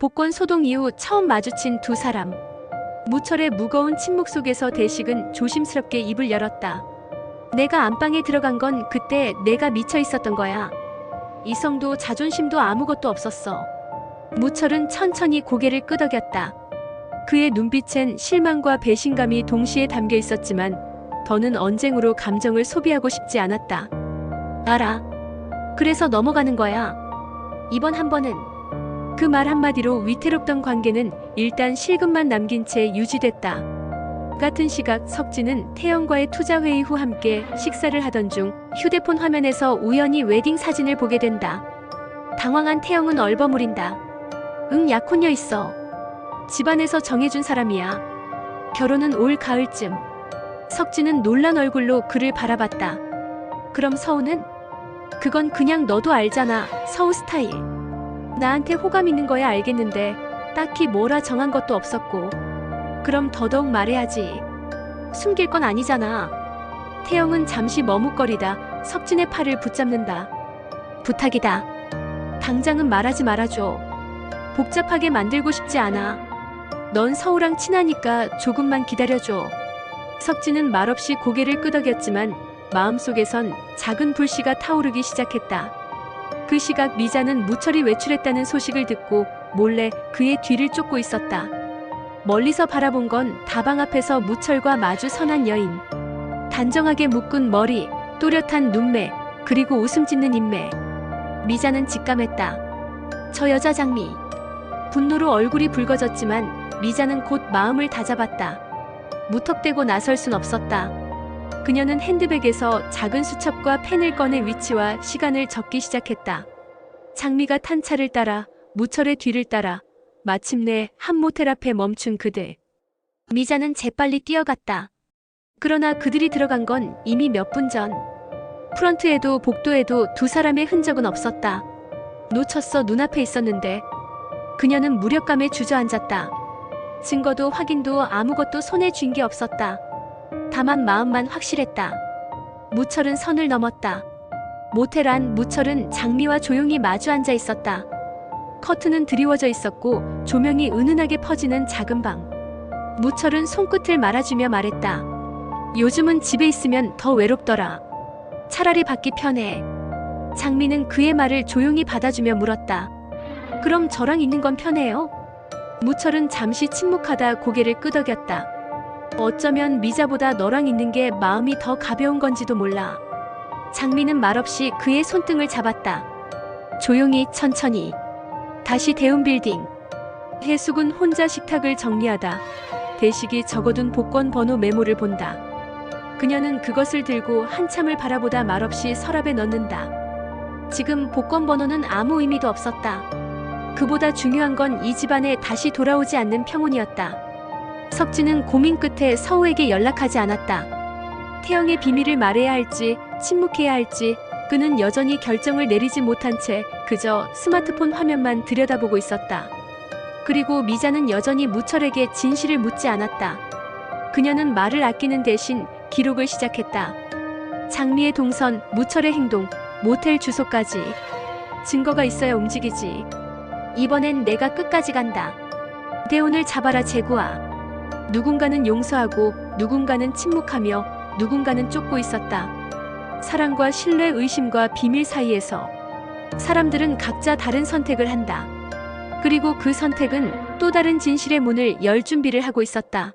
복권 소동 이후 처음 마주친 두 사람. 무철의 무거운 침묵 속에서 대식은 조심스럽게 입을 열었다. 내가 안방에 들어간 건 그때 내가 미쳐 있었던 거야. 이성도 자존심도 아무것도 없었어. 무철은 천천히 고개를 끄덕였다. 그의 눈빛엔 실망과 배신감이 동시에 담겨 있었지만 더는 언쟁으로 감정을 소비하고 싶지 않았다. 알아. 그래서 넘어가는 거야. 이번 한 번은 그 말 한마디로 위태롭던 관계는 일단 실금만 남긴 채 유지됐다. 같은 시각 석진은 태영과의 투자 회의 후 함께 식사를 하던 중 휴대폰 화면에서 우연히 웨딩 사진을 보게 된다. 당황한 태영은 얼버무린다. 응, 약혼녀 있어. 집안에서 정해준 사람이야. 결혼은 올 가을쯤. 석진은 놀란 얼굴로 그를 바라봤다. 그럼 서우는? 그건 그냥 너도 알잖아. 서우 스타일. 나한테 호감 있는 거야 알겠는데 딱히 뭐라 정한 것도 없었고. 그럼 더더욱 말해야지. 숨길 건 아니잖아. 태영은 잠시 머뭇거리다 석진의 팔을 붙잡는다. 부탁이다. 당장은 말하지 말아줘. 복잡하게 만들고 싶지 않아. 넌 서우랑 친하니까 조금만 기다려줘. 석진은 말없이 고개를 끄덕였지만 마음속에선 작은 불씨가 타오르기 시작했다. 그 시각 미자는 무철이 외출했다는 소식을 듣고 몰래 그의 뒤를 쫓고 있었다. 멀리서 바라본 건 다방 앞에서 무철과 마주 선한 여인. 단정하게 묶은 머리, 또렷한 눈매, 그리고 웃음 짓는 인매. 미자는 직감했다. 저 여자 장미. 분노로 얼굴이 붉어졌지만 미자는 곧 마음을 다잡았다. 무턱대고 나설 순 없었다. 그녀는 핸드백에서 작은 수첩과 펜을 꺼내 위치와 시간을 적기 시작했다. 장미가 탄 차를 따라 무철의 뒤를 따라 마침내 한 모텔 앞에 멈춘 그들. 미자는 재빨리 뛰어갔다. 그러나 그들이 들어간 건 이미 몇 분 전. 프런트에도 복도에도 두 사람의 흔적은 없었다. 놓쳤어 눈앞에 있었는데 그녀는 무력감에 주저앉았다. 증거도 확인도 아무것도 손에 쥔 게 없었다. 다만 마음만 확실했다. 무철은 선을 넘었다. 모텔 안 무철은 장미와 조용히 마주 앉아 있었다. 커튼은 드리워져 있었고 조명이 은은하게 퍼지는 작은 방. 무철은 손끝을 말아주며 말했다. 요즘은 집에 있으면 더 외롭더라. 차라리 밖이 편해. 장미는 그의 말을 조용히 받아주며 물었다. 그럼 저랑 있는 건 편해요? 무철은 잠시 침묵하다 고개를 끄덕였다. 어쩌면 미자보다 너랑 있는 게 마음이 더 가벼운 건지도 몰라. 장미는 말없이 그의 손등을 잡았다. 조용히 천천히. 다시 대운 빌딩. 해숙은 혼자 식탁을 정리하다. 대식이 적어둔 복권 번호 메모를 본다. 그녀는 그것을 들고 한참을 바라보다 말없이 서랍에 넣는다. 지금 복권 번호는 아무 의미도 없었다. 그보다 중요한 건 이 집안에 다시 돌아오지 않는 평온이었다. 석진은 고민 끝에 서우에게 연락하지 않았다. 태영의 비밀을 말해야 할지, 침묵해야 할지, 그는 여전히 결정을 내리지 못한 채 그저 스마트폰 화면만 들여다보고 있었다. 그리고 미자는 여전히 무철에게 진실을 묻지 않았다. 그녀는 말을 아끼는 대신 기록을 시작했다. 장미의 동선, 무철의 행동, 모텔 주소까지. 증거가 있어야 움직이지. 이번엔 내가 끝까지 간다. 대운을 잡아라 제구아. 누군가는 용서하고 누군가는 침묵하며 누군가는 쫓고 있었다. 사랑과 신뢰, 의심과 비밀 사이에서 사람들은 각자 다른 선택을 한다. 그리고 그 선택은 또 다른 진실의 문을 열 준비를 하고 있었다.